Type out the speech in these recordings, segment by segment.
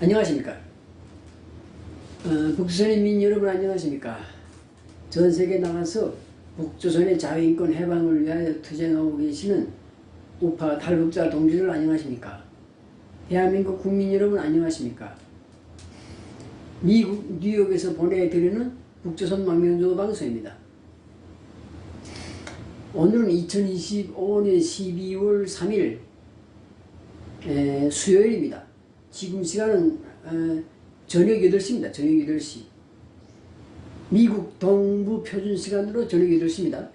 안녕하십니까. 어, 북조선의 민 여러분 안녕하십니까. 전 세계 나가서 북조선의 자유인권 해방을 위하여 투쟁하고 계시는 우파 탈북자 동지들 안녕하십니까. 대한민국 국민 여러분 안녕하십니까. 미국 뉴욕에서 보내드리는 북조선 망명조 방송입니다. 오늘은 2025년 12월 3일 에, 수요일입니다. 지금 시간은 어, 저녁 8시입니다. 저녁 8시. 미국 동부 표준 시간으로 저녁 8시입니다.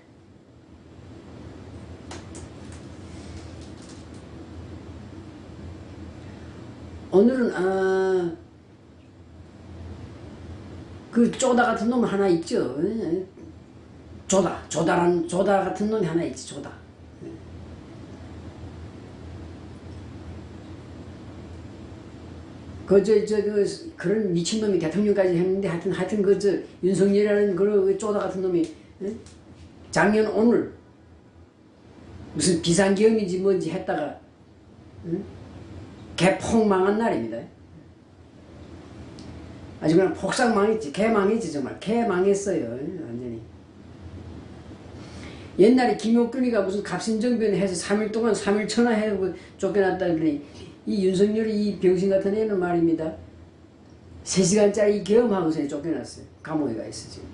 오늘은 아, 그 쪼다 같은 놈 하나 있죠. 에? 조다, 조다란 조다 같은 놈이 하나 있지. 조다. 그저 저그 그런 미친 놈이 대통령까지 했는데 하여튼 하여튼 그저 윤석열이라는 그 쪼다 같은 놈이 에? 작년 오늘 무슨 비상계엄인지 뭔지 했다가 응? 개폭 망한 날입니다. 아주 그냥 폭삭 망했지. 개 망했지 정말. 개 망했어요. 완전히. 옛날에 김용근이가 무슨 갑신정변 해서 3일 동안 3일 천하 해고 쫓겨났다 그러니 이 윤석열이 이 병신 같은 애는 말입니다. 3시간짜리 계엄하고서 쫓겨났어요. 감옥에 가 있어 지금.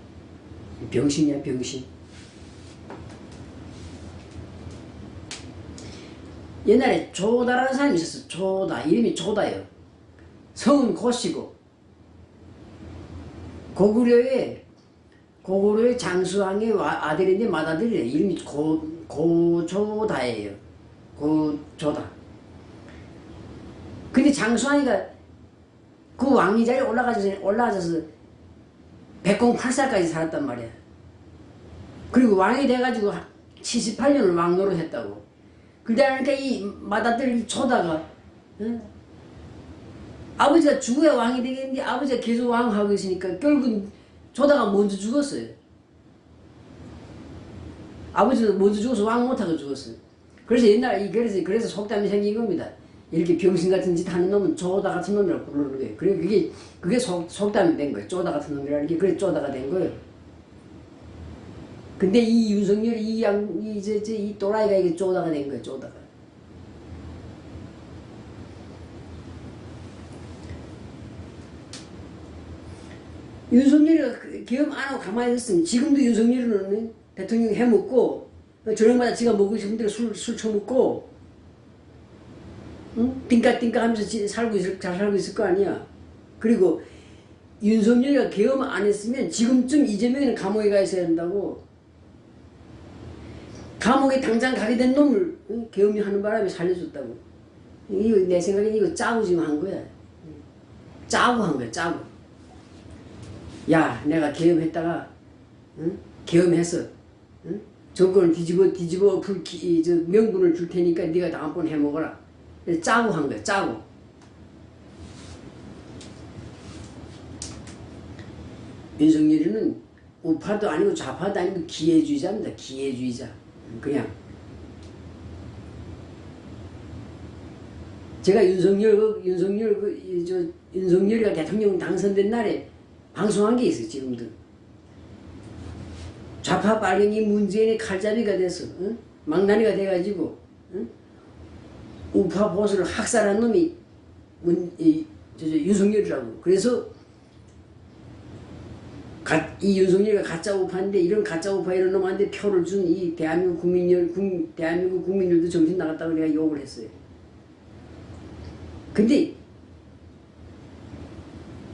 병신이야 병신. 옛날에 조다라는 사람이 있었어. 조다. 이름이 조다예요. 성은 고씨고 고구려의 고구려의 장수왕의 와- 아들인데 맏아들이래. 이름이 고, 고조다예요. 고조다. 근데 장수왕이가 그 왕위 자리에 올라가서 올라가서 백공팔사까지 살았단 말이야. 그리고 왕이 돼가지고 78년을 왕노릇 했다고. 그러니까 이이 조다가 응? 아버지가 죽어야 왕이 되겠는데 아버지가 계속 왕하고 있으니까 결국은 조다가 먼저 죽었어요. 아버지도 먼저 죽어서 왕 못하고 죽었어요. 그래서 옛날 이 그래서 그래서 속담이 생긴 겁니다. 이렇게 병신 같은 짓 하는 놈은 조다 같은 놈이라고 부르는 거예요. 그래 그게 그게 속 속담이 된 거예요. 조다 같은 놈이라는 게 그래 조다가 된 거예요. 근데 이 윤석열이 이양이저저이 또라이가 이게 조다가 된 거예요. 조다가. 윤석열이가 그 계엄 안 하고 가만히 있었으면 지금도 윤석열은 대통령 해먹고 저녁마다 지가 먹고 싶은 대로 술, 술 처먹고 응? 띵까띵까 하면서 지- 살고 있을, 잘 살고 있을 거 아니야. 그리고 윤석열이가 계엄 안 했으면 지금쯤 이재명이는 감옥에 가 있어야 된다고. 감옥에 당장 가게 된 놈을 응? 계엄이 하는 바람에 살려줬다고. 이거 내 생각엔 이거 짜고 지금 한 거야. 짜고 한 거야, 짜고. 야, 내가 계엄했다가, 응? 계엄해서, 응? 정권을 뒤집어, 뒤집어, 불, 기, 저, 명분을 줄 테니까 네가 다음번 해먹어라. 짜고 한 거야, 짜고. 윤석열이는 우파도 아니고 좌파도 아니고 기회주의자입니다. 기회주의자. 그냥. 제가 윤석열, 그, 윤석열, 그, 이, 저, 윤석열이가 대통령 당선된 날에 방송한 게 있어요, 지금도. 좌파 빨갱이 문재인의 칼잡이가 돼서, 응? 망나니가 돼가지고, 응? 우파 보수를 학살한 놈이 문, 이, 저, 저, 윤석열이라고. 그래서 가, 이 윤석열이가 가짜 우파인데 이런 가짜 우파 이런 놈한테 표를 준 이 대한민국 국민들, 국, 대한민국 국민들도 정신 나갔다고 내가 욕을 했어요. 근데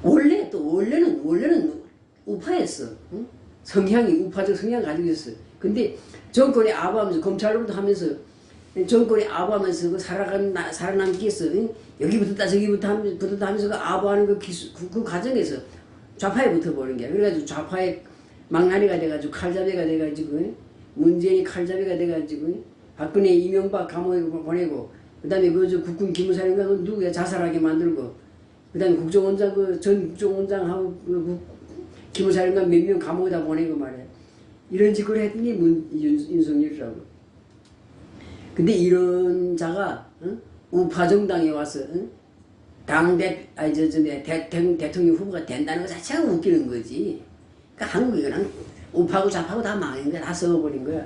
원래 또 원래는 원래는 우파였어. 응? 성향이 우파적 성향 가지고 있었어. 근데 정권이 아부하면서 검찰로부터 하면서 정권이 아부하면서 그 살아간 나, 살아남기 위해서 응? 여기부터 저기부터 하면서 하면서 그 아부하는 그 기수 그, 그 과정에서 좌파에 붙어버린 거야. 그래가지고 좌파의 망나니가 돼가지고 칼잡이가 돼가지고 응? 문재인이 칼잡이가 돼가지고 응? 박근혜 이명박 감옥에 보내고 그 다음에 그저 국군 기무사령관 그 누구야 자살하게 만들고 그 다음에 국정원장 그 전 국정원장하고 그 국- 기무사령관 몇 명 감옥에다 보내고 말이야. 이런 짓을 했더니 문, 윤, 윤석열이라고. 근데 이런 자가 응? 우파 정당에 와서 응? 당대 아니 저저 대통령 대통령 후보가 된다는 것 자체가 웃기는 거지. 그러니까 한국이 그냥 우파고 좌파고 다 망한 거야. 다 썩어버린 거야.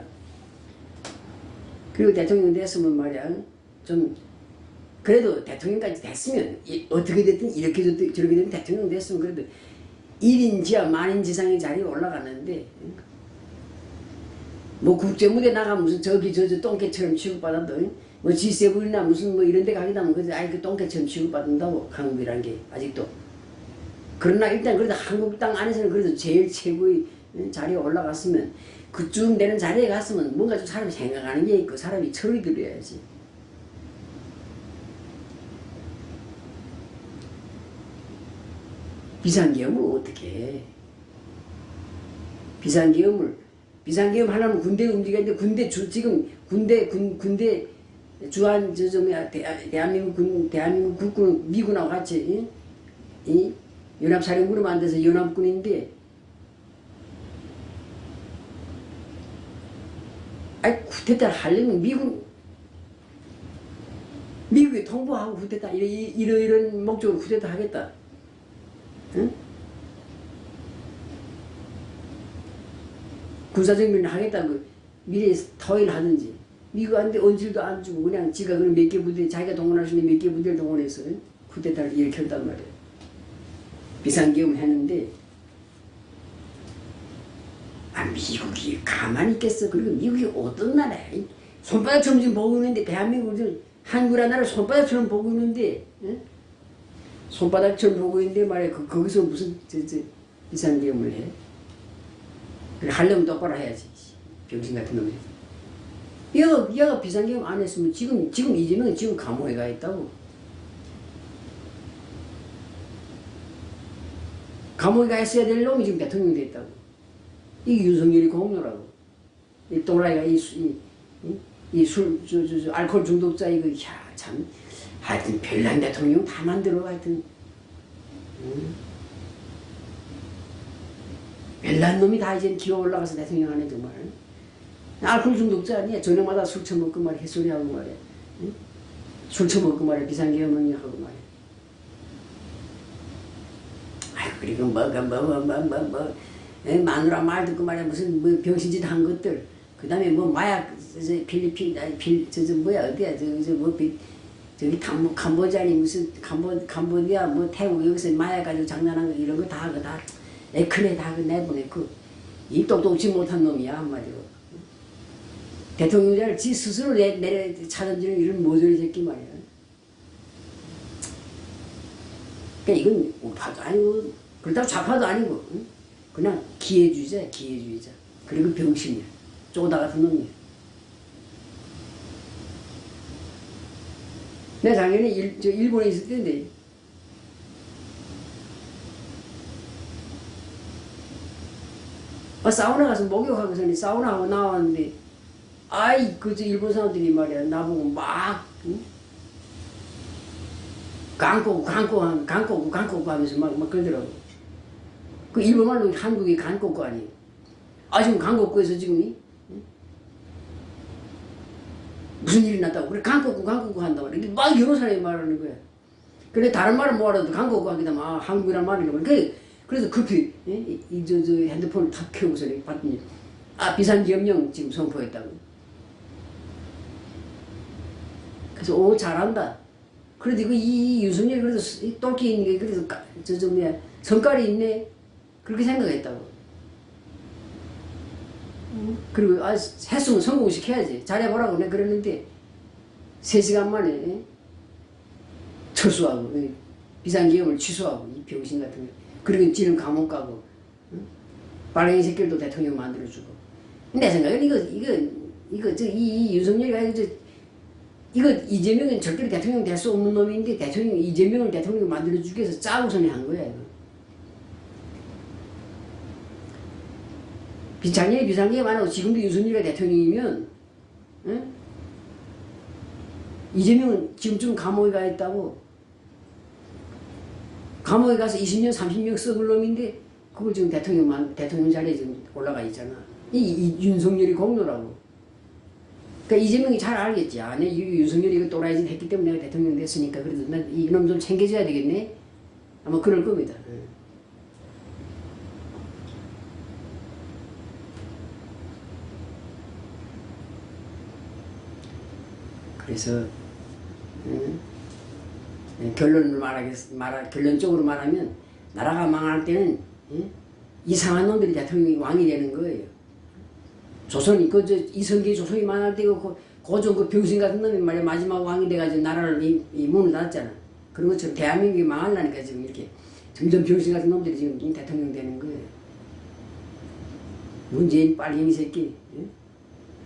그리고 대통령 됐으면 말이야 좀 그래도 대통령까지 됐으면 이- 어떻게 됐든 이렇게 됐든 저렇게 됐든 대통령 됐으면 그래도 1인 지하 만인 지상의 자리에 올라가는데 뭐 국제무대 나가면 무슨 저기 저저 똥개처럼 취급받아도 뭐 G7이나 무슨 뭐 이런 데 가기도 하면 그래도 아이 그 똥개처럼 취급받는다고 한국이란 게 아직도. 그러나 일단 그래도 한국 땅 안에서는 그래도 제일 최고의 자리에 올라갔으면 그쯤 되는 자리에 갔으면 뭔가 좀 사람이 생각하는 게 있고 사람이 철이 들어야지. 비상계엄을 어떻게 해? 비상계엄을 비상계엄 하려면 군대 움직이는데 군대 주 지금 군대 군 군대 주한 뭐야 대, 대한민국 군 대한민국 국군 미군하고 같이 이, 이 연합사령부로 만들어서 연합군인데 아이 쿠데타를 하려면 미군 미국이 통보하고 쿠데타 이런 이런 목적으로 쿠데타 하겠다. 응? 군사정비를 하겠다고 미래에 터일 하든지. 미국한테 언질도 안 주고 그냥 지가 그런 몇개 부대 자기가 동원할 수 있는 몇 개 부대를 동원해서 쿠데타를 일으켰단 말이야 비상계엄 했는데 아 미국이 가만히 있겠어. 그리고 미국이 어떤 나라야? 이 손바닥처럼 지금 보고 있는데 대한민국을 한국이라는 나라를 손바닥처럼 보고 있는데 응? 손바닥처럼 보고 있는데 말이야. 그, 거기서 무슨 비상계엄을 해 그래 하려면 똑바로 해야지 병신 같은 놈이. 얘가 얘가 비상계엄 안 했으면 지금 지금 이재명이 지금 감옥에 가 있다고. 감옥에 가 있어야 될 놈이 지금 대통령이 됐다고. 이게 윤석열이 공로라고. 이 또라이가 이이 술 저 저 저 알코올 중독자 이거 야 참. 하여튼 별난 대통령 다 만들어 하여튼. 음. 별난 놈이 다 이제 기어 올라가서 대통령 안에 정말 알코올 중독자 아니야? 저녁마다 술 처먹고 말이야 햇소리하고 말이야. 응? 술 처먹고 말이야 비상계엄 하고 말이야. 아이 그리고 뭐가 뭐뭐 뭐 뭐 마누라 말 듣고 말이야 무슨 뭐 병신짓 한 것들. 그 다음에 뭐 마약 저, 저 필리핀 아니 필저 저 뭐야 어디야 저저뭐 저기 캄보, 캄보자니 무슨 캄보 캄보디아 뭐 태국 여기서 마약 가지고 장난한 거 이런 거 다 그다 에클레 다그 내보내고 이 똑똑지 못한 놈이야 한마디로 대통령자를 지 스스로 내, 내려 차던지는 이런 모조리 새끼 말이야. 그러니까 이건 우파도 아니고 그렇다고 좌파도 아니고 응? 그냥 기회주의자야 기회주의자 그리고 병신이야 쪼다 같은 놈이야. 내가 작년에 일, 저 일본에 있을 때인데 어, 사우나 가서 목욕하고서는 사우나하고 나왔는데 아이 그저 일본 사람들이 말이야. 나보고 막 응? 강꼬고 강꼬고 강꼬고 강꼬고 하면서 막, 막 그러더라고. 그 일본말로 한국이 강꼬고 아니에요? 아 지금 강꼬고에서 지금이? 응? 무슨 일이 났다고? 그래 강꼬고 강꼬고 한다고. 그래 막 여러 사람이 말하는 거야. 그래 다른 말은 뭐 알아도 강꼬고 하기다 아 한국이란 말이라고. 그래 그래서 급히 이저 저 핸드폰을 탁 켜고서 봤더니 아 비상 기업령 지금 선포했다고 그래서 오 잘한다. 그래도 이거 이, 이 윤석열이 그래도 스- 이 똘끼 있는 게 그래도 까- 저, 저 뭐야 성깔이 있네. 그렇게 생각했다고. 그리고 아 했으면 성공시켜야지. 잘해보라고 내가 그랬는데 세 시간 만에 철수하고 이 비상기업을 취소하고 이 병신 같은 거. 그리고 지는 감옥 가고 응? 빨갱이 새끼들도 대통령 만들어주고. 내 생각엔 이거 이거 이거 저이 이 윤석열이 가지고 저 이거 이재명은 절대로 대통령 될 수 없는 놈인데 대통령 이재명을 대통령 만들어주기 위해서 짜고선에 한 거야 이거. 비상계엄 안 하고 지금도 윤석열이 대통령이면 응? 이재명은 지금쯤 감옥에 가 있다고 감옥에 가서 20년 30년 썩을 놈인데 그걸 지금 대통령만 대통령 자리에 지금 올라가 있잖아 이, 이 윤석열이 공로라고 그러니까 이재명이 잘 알겠지. 아, 내 유- 윤석열이 이거 또라이 짓 했기 때문에 내가 대통령 됐으니까 그래도 난 이놈 좀 챙겨줘야 되겠네. 아마 그럴 겁니다. 예. 그래서 음, 예, 결론을 말하겠 말하 결론적으로 말하면 나라가 망할 때는 예, 이상한 놈들이 대통령이 왕이 되는 거예요. 조선이 그 저 이성계 조선이 망할 때고 그 고종 그 병신 같은 놈이 말이야 마지막 왕이 돼가지고 나라를 이, 이 문을 닫았잖아. 그런 것처럼 대한민국이 망하려니까 지금 이렇게 점점 병신 같은 놈들이 지금 이 대통령 되는 거예요. 문재인 빨갱이 새끼. 예?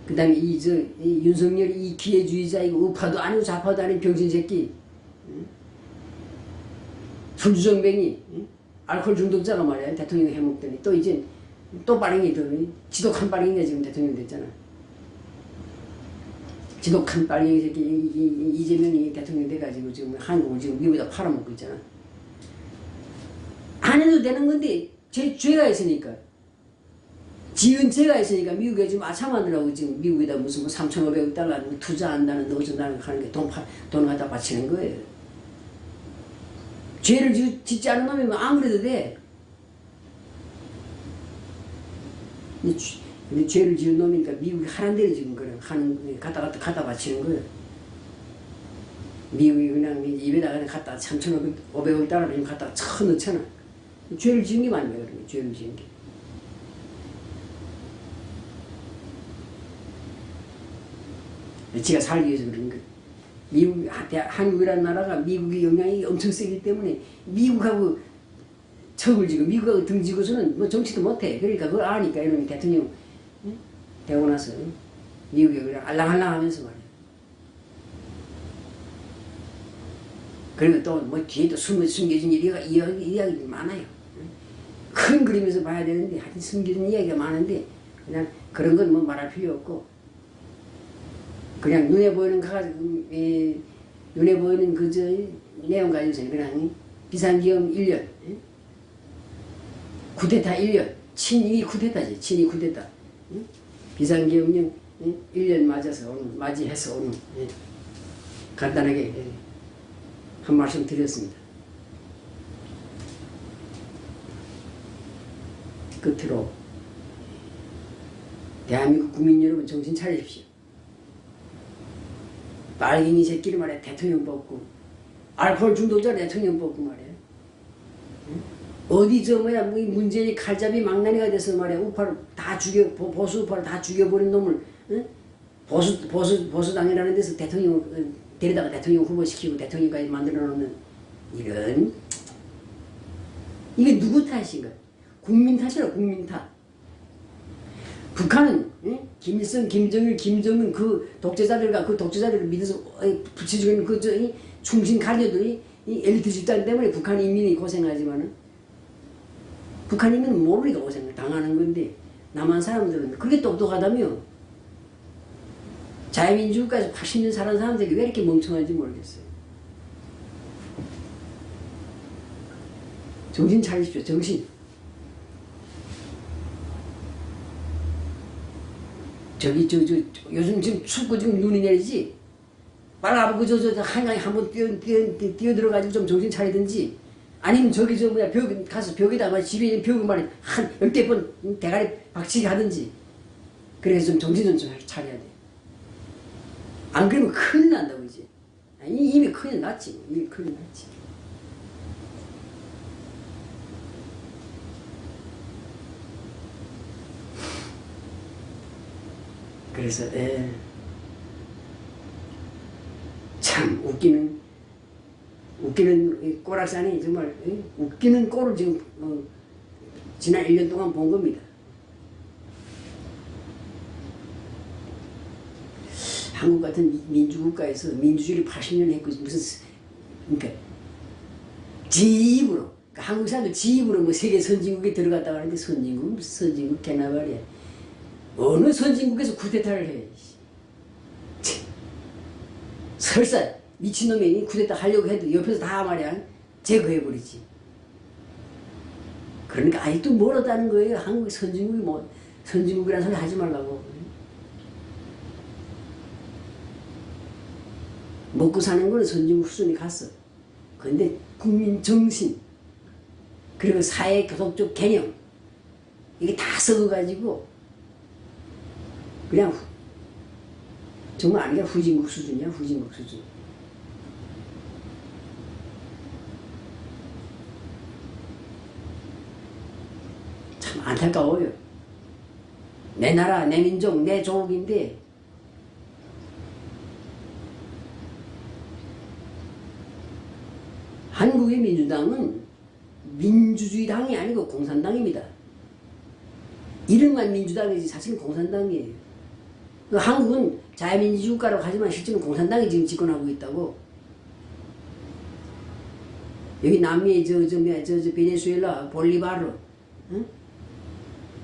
그 다음에 이저 윤석열 이 기회주의자 이거 우파도 아니고 좌파도 아닌 병신 새끼. 예? 술주정뱅이. 예? 알코올 중독자가 말이야 대통령 해먹더니 또 이제 또 빨갱이 더 지독한 빨갱이가 지금 대통령 됐잖아. 지독한 빨갱이 새끼 이재명이 대통령 돼가지고 지금 한국을 지금 미국에다 팔아먹고 있잖아. 안 해도 되는 건데 죄, 죄가 있으니까 지은 죄가 있으니까 미국에 지금 아참하느라고 지금 미국에다 무슨 뭐 3,500억 달러 투자한다는 어쩐다는 하는 게 돈, 파- 돈 갖다 바치는 거예요. 죄를 지- 짓지 않은 놈이면 안 그래도 돼. 근데 죄를 지은 놈이니까 미국이 하는 대로 지금 그래 하는 갖다 갖다 갖다 바치는 거예요. 미국이 그냥 입에다 그냥 갖다 3,500억 달러를 지금 갖다 쳐 넣잖아. 죄를 지은 게 거야, 그런 게. 죄를 지은 게. 지가 살기 위해서 그런 거야. 미국, 한국이라는 나라가 미국의 영향이 엄청 세기 때문에 미국하고 척을 지고 미국하고 등지고서는 뭐 정치도 못해. 그러니까 그걸 아니까 이놈이 대통령 응? 되고 나서 미국에 그냥 알랑알랑 하면서 말이야. 그리고 또 뭐 뒤에 또 숨, 숨겨진 이야기가, 이야기, 이야기들이 많아요. 응? 큰 그림에서 봐야 되는데 하여튼 숨겨진 이야기가 많은데 그냥 그런 건 뭐 말할 필요 없고 그냥 눈에 보이는 가 에, 눈에 보이는 그저 내용 가지고서 그냥 비상기업 1년 예? 쿠데타 1년 친이 쿠데타지 친이 쿠데타 예? 비상기업령 예? 1년 맞아서 오늘 맞이해서 오늘 예. 간단하게 예. 한 말씀 드렸습니다. 끝으로 대한민국 국민 여러분 정신 차리십시오. 빨갱이 새끼를 말해 대통령 뽑고 알코올 중독자 대통령 뽑고 말이야. 응? 어디 저 뭐야 뭐이 문재인이 칼잡이 망나니가 돼서 말이야 우파를 다 죽여 보- 보수 우파를 다 죽여버린 놈을 응? 보수 보수 보수당이라는 데서 대통령 어, 데려다가 대통령 후보 시키고 대통령까지 만들어 놓는 이런 이게 누구 탓인가? 국민 탓이라 국민 탓. 북한은 예? 김일성, 김정일, 김정은 그 독재자들과 그 독재자들을 믿어서 어, 붙여주고 있는 그 충신 가녀들이 이 엘리트 집단 때문에 북한 인민이 고생하지만은 북한 인민은 모르니까 고생을 당하는 건데 남한 사람들은 그게 똑똑하다며 자유민주국가에서 80년 살은 사람들이 왜 이렇게 멍청한지 모르겠어요. 정신 차리십시오, 정신. 저기 저 저 요즘 지금 춥고 지금 눈이 내리지? 빨아보고 저저 한강에 한번 뛰어 뛰어 뛰어, 들어가지고 좀 정신 차리든지. 아니면 저기 저 뭐야 벽 가서 벽에다 말 집에 있는 벽을 말이 한 열대 번 대가리 박치기 하든지. 그래서 좀 정신 좀, 좀 차려야 돼. 안 그러면 큰일 난다고 이제. 이미 큰일 났지 이미 큰일 났지. 그래서 에, 참 웃기는 웃기는 이 꼬락산이 정말 에, 웃기는 꼴을 지금 어, 지난 1년 동안 본 겁니다. 한국 같은 미- 민주국가에서 민주주의를 80년 했고 무슨 스- 그러니까 지 입으로 그러니까 한국 사람들 지 입으로 뭐 세계 선진국에 들어갔다고 하는데 선진국 선진국 개나 말이야. 어느 선진국에서 쿠데타를 해. 설사 미친놈이 쿠데타 하려고 해도 옆에서 다 말이야 제거해버리지. 그러니까 아직도 멀었다는 거예요. 한국 선진국이 뭐 선진국이라는 소리 하지 말라고. 먹고 사는 거는 선진국 수준에 갔어. 근데 국민 정신 그리고 사회 교섭적 개념 이게 다 썩어가지고 그냥 후- 정말 아니야 후진국 수준이야 후진국 수준. 참 안타까워요. 내 나라, 내 민족, 내 조국인데 한국의 민주당은 민주주의 당이 아니고 공산당입니다. 이름만 민주당이지 사실은 공산당이에요. 그 한국은 자유민주주의 국가라고 하지만 실제로 공산당이 지금 집권하고 있다고. 여기 남미의 저, 저, 저, 저, 베네수엘라, 볼리바르, 응?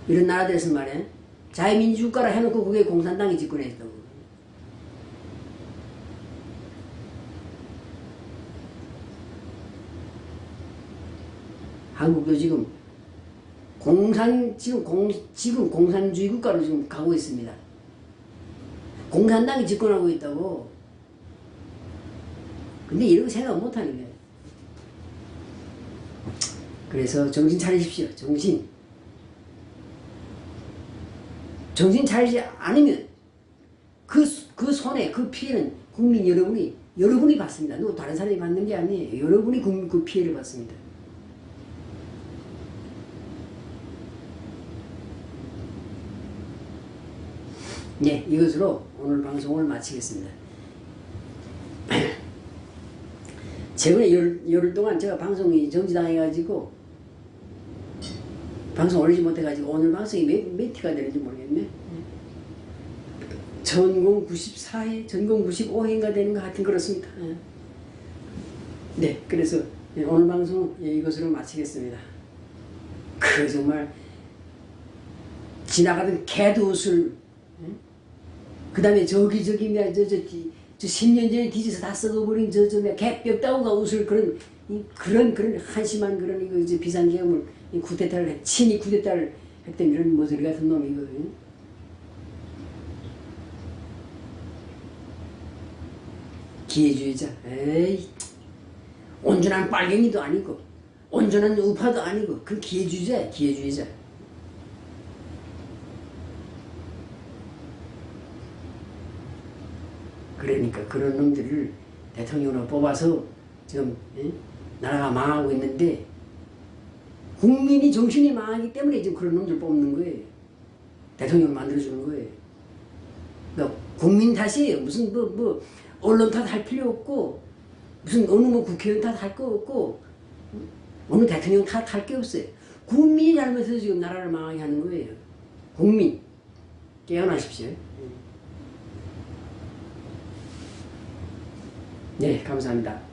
이런 나라들에서 말이야. 자유민주주의 국가라 해놓고 그게 공산당이 집권했다고. 한국도 지금 공산 지금 공 지금 공산주의 국가로 지금 가고 있습니다. 공산당이 집권하고 있다고. 근데 이런 거 생각 못 하는 거예요. 그래서 정신 차리십시오. 정신. 정신 차리지 않으면 그, 그 손해, 그 피해는 국민 여러분이, 여러분이 받습니다. 누구 다른 사람이 받는 게 아니에요. 여러분이 국민 그 피해를 받습니다. 네, 이것으로 오늘 방송을 마치겠습니다. 최근에 열, 열흘 동안 제가 방송이 정지당해가지고 방송 올리지 못해가지고 오늘 방송이 몇, 몇 회가 되는지 모르겠네. 전공 94회, 전공 95회인가 되는 것 같은 그렇습니다. 예. 네, 그래서 예, 오늘 방송 예, 이것으로 마치겠습니다. 그 정말 지나가던 개도 옷을 그 다음에 저기 저기 뭐야 저저 저 10년 전에 뒤져서 다 썩어버린 저저 뭐야 개뼈다운가 옷을 그런 이, 그런 그런 한심한 그런 이거 이제 비상계엄을 해- 친히 쿠데타를 했던 이런 모서리 같은 놈 이거. 응? 기회주의자. 에이. 온전한 빨갱이도 아니고 온전한 우파도 아니고 그 기회주의자야 기회주의자 그러니까 그런 놈들을 대통령으로 뽑아서 지금 예? 나라가 망하고 있는데 국민이 정신이 망하기 때문에 지금 그런 놈들 뽑는 거예요. 대통령을 만들어주는 거예요. 그러니까 국민 탓이에요. 무슨 뭐, 뭐 언론 탓 할 필요 없고 무슨 어느 뭐 국회의원 탓 할 거 없고 어느 대통령 탓 할 게 없어요. 국민이 잘못해서 지금 나라를 망하게 하는 거예요. 국민 깨어나십시오. 네, 감사합니다.